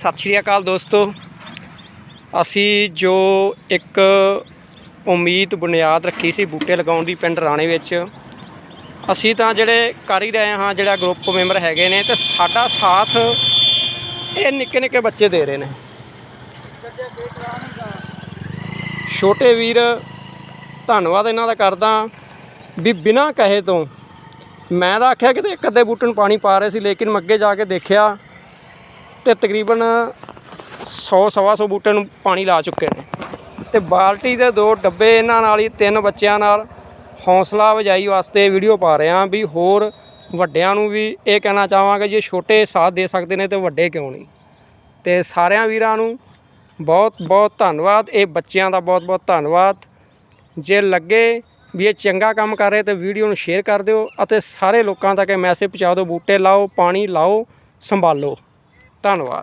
ਸਤਿ ਸ਼੍ਰੀ ਅਕਾਲ ਦੋਸਤੋ। ਅਸੀਂ ਜੋ ਇੱਕ ਉਮੀਦ ਬੁਨਿਆਦ ਰੱਖੀ ਸੀ ਬੂਟੇ ਲਗਾਉਣ ਦੀ ਪਿੰਡ ਰਾਣੇ ਵਿੱਚ, ਅਸੀਂ ਤਾਂ ਜਿਹੜੇ ਕਰ ਹੀ ਰਹੇ ਹਾਂ, ਜਿਹੜਾ ਗਰੁੱਪ ਮੈਂਬਰ ਹੈਗੇ ਨੇ ਤੇ ਸਾਡਾ ਸਾਥ ਇਹ ਨਿੱਕੇ ਨਿੱਕੇ ਬੱਚੇ ਦੇ ਰਹੇ ਨੇ। ਛੋਟੇ ਵੀਰ, ਧੰਨਵਾਦ ਇਹਨਾਂ ਦਾ ਕਰਦਾ ਵੀ ਬਿਨਾਂ ਕਹੇ ਤੋਂ ਮੈਂ ਤਾਂ ਆਖਿਆ ਕਿਤੇ ਇੱਕ ਅੱਧੇ ਬੂਟੇ ਨੂੰ ਪਾਣੀ ਪਾ ਰਹੇ ਸੀ, ਲੇਕਿਨ ਮੈਂ ਅੱਗੇ ਜਾ ਕੇ ਦੇਖਿਆ ਤੇ ਤਕਰੀਬਨ 100 ਸਵਾ ਸੌ ਬੂਟੇ ਨੂੰ ਪਾਣੀ ਲਾ ਚੁੱਕੇ ਨੇ। ਤੇ ਬਾਲਟੀ ਦੇ ਦੋ ਡੱਬੇ ਇਹਨਾਂ ਨਾਲ ਹੀ, ਤਿੰਨ ਬੱਚਿਆਂ ਨਾਲ ਹੌਸਲਾ ਵਜਾਈ ਵਾਸਤੇ ਵੀਡੀਓ ਪਾ ਰਿਹਾ ਵੀ ਹੋਰ ਵੱਡਿਆਂ ਨੂੰ ਵੀ ਇਹ ਕਹਿਣਾ ਚਾਹਾਂਗੇ ਜੇ ਛੋਟੇ ਸਾਥ ਦੇ ਸਕਦੇ ਨੇ ਤੇ ਵੱਡੇ ਕਿਉਂ ਨਹੀਂ। ਤੇ ਸਾਰਿਆਂ ਵੀਰਾਂ ਨੂੰ ਬਹੁਤ ਬਹੁਤ ਧੰਨਵਾਦ। ਇਹ ਬੱਚਿਆਂ ਦਾ ਬਹੁਤ ਬਹੁਤ ਧੰਨਵਾਦ। ਜੇ ਲੱਗੇ ਵੀ ਇਹ ਚੰਗਾ ਕੰਮ ਕਰ ਰਹੇ ਤੇ ਵੀਡੀਓ ਨੂੰ ਸ਼ੇਅਰ ਕਰ ਦਿਓ ਅਤੇ ਸਾਰੇ ਲੋਕਾਂ ਤੱਕ ਇਹ ਮੈਸੇਜ ਪਹੁੰਚਾ ਦਿਓ, ਬੂਟੇ ਲਾਓ, ਪਾਣੀ ਲਾਓ, ਸੰਭਾਲੋ। ਧੰਨਵਾਦ